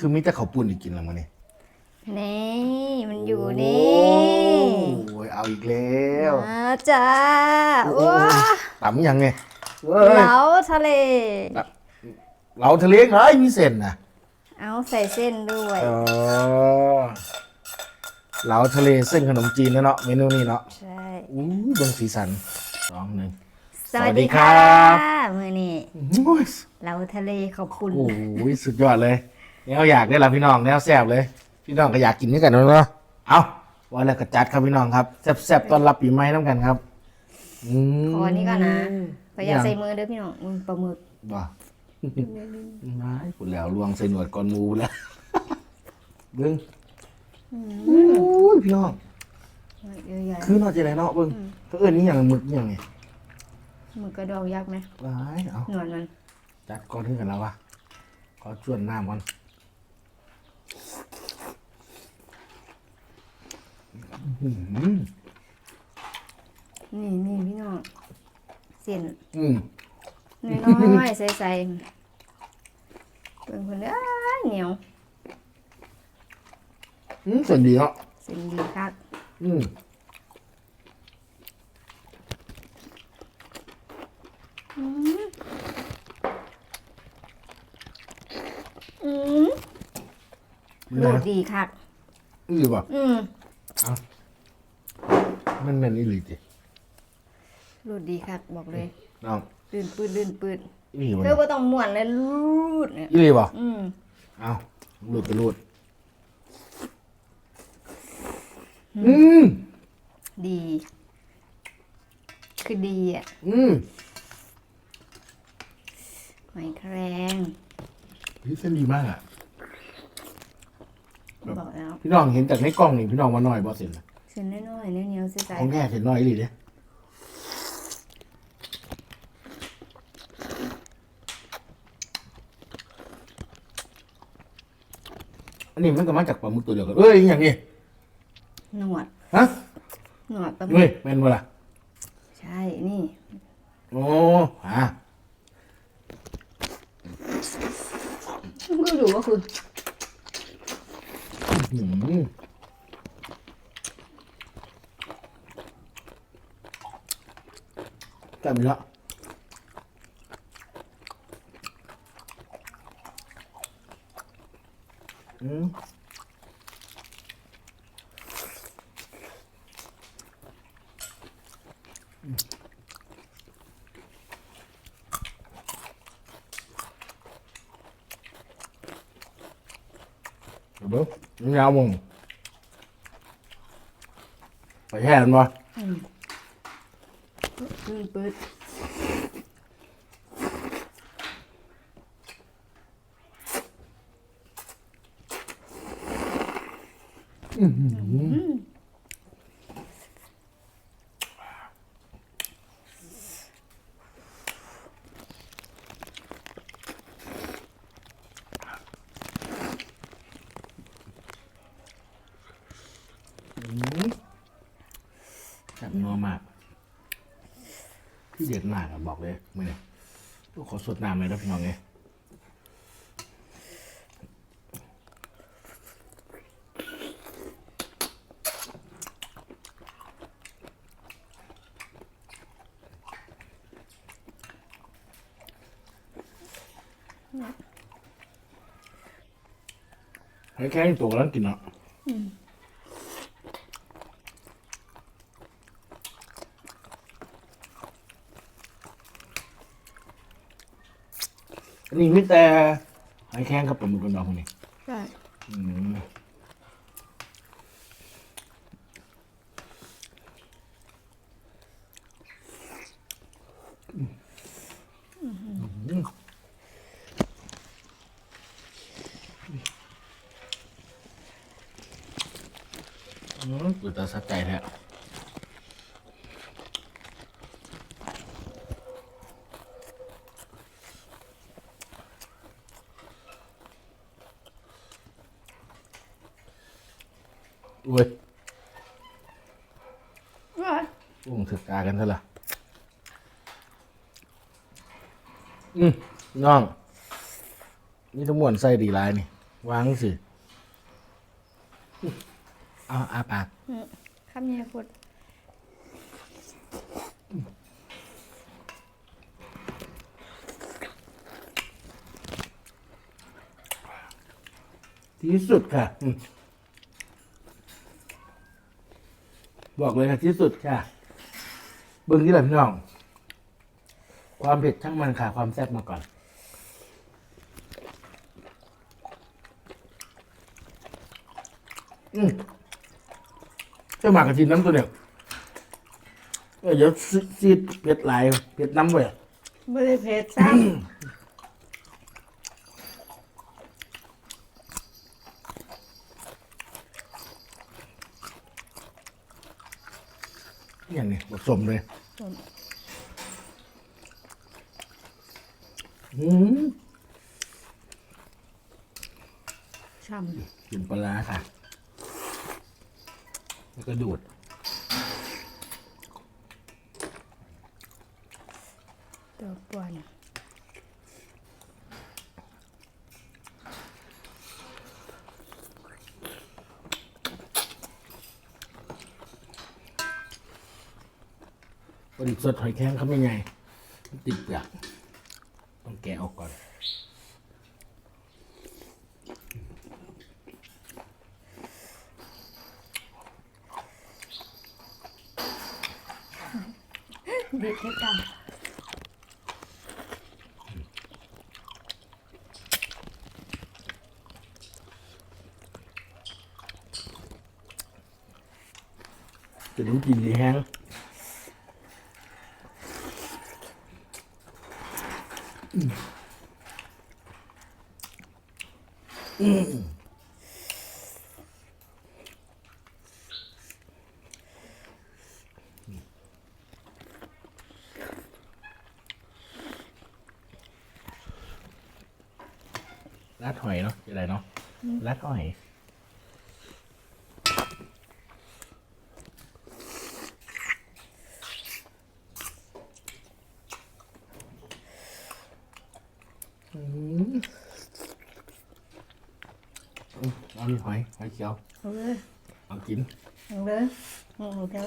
คือมีแต่ข้าวปุ้นอีกกินแล้วมื้อนี้นี่มันอยู่นี่โอ้ยเอาอีกแล้วมาจ้าโอ้ว้าตำยังไงเว้ยเหลาทะเลเราทะเลไงมีเส้นนะเอาใส่เส้นด้วยเออเราทะเลเส้นขนมจีนนะเนาะเมนูนี้เนาะใช่อู้เบิ่งสีสันสองหนึ่งสวัสสวัสดีดีครัค่ะบมือนี้โอ้ยเราทะเลขอบคุณโอ้ยสุดยอดเลย แนวอยากได้ละพี่น้องแนวแซ่บเลย พี่น้องก็อยากกินด้วยกันเนาะเอาวันแล้วก็จัดครับพี่น้องครับแซ่บๆต้อนรับปีใหม่น้ำกันครับอืมขอนี้ก่อนนะประหยัดใส่มือเด้อพี่น้องมือปลาหมึกบ่ไม่พูดแล้วลวงใส่หนวดก่อนหมูแล้วเบิ้งโอ้ยพี่น้อง เยอะแยะคือนอกจากไหนเนาะเบิ้งก็เอิ้นนี่อย่างหมึกอหย่างไงหมึกกระดองยักษ์ไหมว้ายเอาหนวดมันจัดก่อนขึ้นกันแล้ววะขอชวนน้ำก่อนอื้อหือ นี่นี่พี่น้องเส้นอืมน้อยๆใส่ๆเป็นคนเด้อเหนียวอืมส่วนดีเนาะเส้นดีคักอืมอืมมันโหลไงดดีคักอือป่ะอืม มันแม่นอีหลีจิโหลดดีคักบอกเลยน้องลื่นปืดลื่นปืดอีหลีบ่เพื่อเนี่ยว่าต้องม่วนเลยรูดเนี่ย อีหลีป่ะอืมเอารูดไปรูดอืมดี คือดีอะอืมหอยแครงพี่เส้นดีมากอะ บอกแล้วพี่น้องเห็นจากในกล้องนี่พี่น้องว่าน้อยบ่เส้นน่ะเส้นน้อยๆเหนียวๆใสของแง่เส้นน้อยอีหลีเด้อันนี้มันก็มาจากปลาหมึกตัวเดียวกันเอ้ยอหย่างนี้ๆหนวดฮะหนวดปลาหมึเฮ้ยกแม่นบ่ล่ะใช่นี่ โอ้ฮะก็รู้ว่าคือ แต่ไม่ละอืม เดี๋ยวเบิ้งมันยาวมึงไปแห่มันบ่ ลื่นปืด แบบนัวมาก ที่ เด็ดมากอะบอกเลยไม่เนี่ยขอสดน้ำเลยนะพี่น้องเลยให้แค่นี้ตัวแล้วกินเนาะ นนี้มิแต่ให้แข้งกับปลาหมึกกันดองคนนี้ใช่อืมอืมเปิดตาสักใจแท้อุ้ยว่าอุ้ งถึกตากันเถอะล่ะอืมน้อง นี่ทั้งมวลใส่ดีหลายนี่ วางสิเอาอาปากคำนี้พูดที่สุดค่ะอืม บอกเลยค่ะที่สุดค่ะ เบิ้งที่หลังพี่น้อง ความเผ็ดช่างมันค่ะ ความแซ่บมาก่อน อืมเจะหมากกระทินน้ำตัวเดียวเออเดี๋ยวซีดเผ็ดหลายเผ็ดน้ำไปไม่ได้เผ็ดซ้ำ อย่างนี้ผสมเลยอืมำช่กินปลาร้าค่ะ แล้วก็ดูดำตัวป่วน ปลาดิบสดหอยแครงเขาไม่ไงมันติดเปลือกต้องแกะออกก่อนดีเท่กันจะรู้กินดีแห้ง รัดหอยเนาะอะไรเนาะรัดหอย อืมอืมเอา นี่หอยหอยเขียวเอาเลยเอากินเอาเลยเอาเดี๋ยว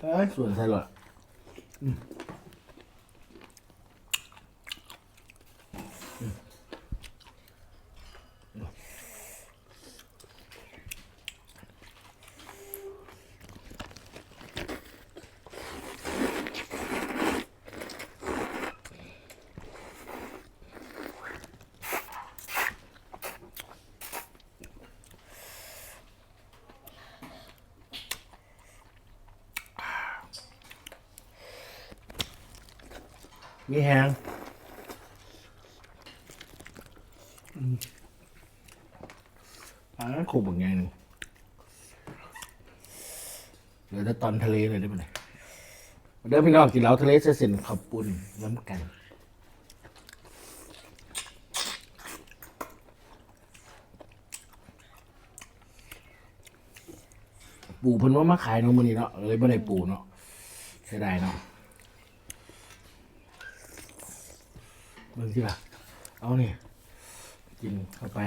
เอ้ยส่วน มีแหงอืมอ่าขบเหมือนไงหนึ่งเดี๋ยวจะตอนทะเลเลยได้ไหมเนี่ยเดี๋ยวพี่น้องกินเหล้าทะเลเส้นขอบปุ่นน้ำกันปู่เพิ่นว่ามาขายเนาะมื้อนี้เนาะเลยบ่ได้ปู่เนาะเสียดายเนาะ เบิ่งสิล่ะเอานี่กินเข้าไป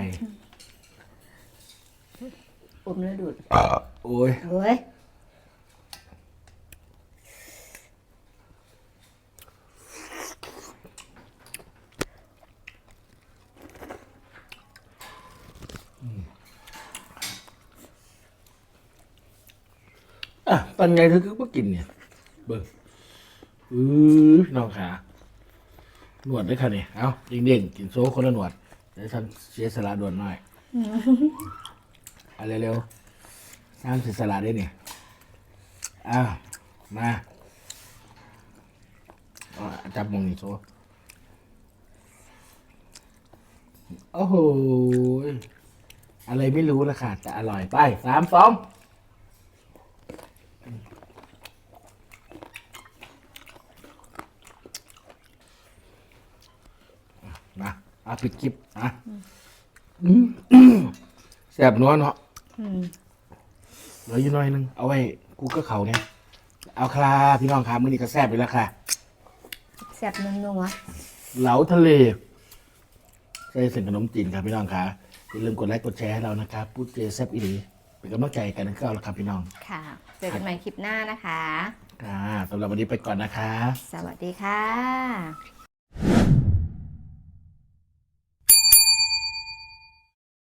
อมแล้วดูดโอ้ยเฮ้ยอะตอนไงเธอก็บ่กินเนี่ย เบิ่งอือพี่น้องขา หนวดด้วยค่ะนี่เอาเด้งๆกินโซ่คนละหนวดเดี๋ยวฉันเสียสละด่วนหน่อยเอาเร็วๆน้ำเสียสละได้เนี่ยอ้าวมาจับมองนี่โซ่โอ้โหอะไม่รู้ละค่ะแต่อร่อยไปสามสองมาเอาปิดคลิปอะอืมแสบนัวเนาะอืมเหลืออยู่หน้อยนึง เอาไว้ กูก็เขาเนี่ย เอาคลาพี่น้องครับมื้อนี้ก็แซ่บไปแล้วค่ะแซ่บนัวเหลาทะเลใส่เส้นขนมจีนครับพี่น้องครับอย่าลืมกดไลค์กดแชร์ให้เรานะครับพูดเจแซ่บอีหลีเป็นกำลังใจกันนะครับแล้วครับพี่น้องๆค่ะ เจอกันใหม่คลิปหน้านะคะอ่าสำหรับวันนี้ไปก่อนนะคะ สวัสดีค่ะ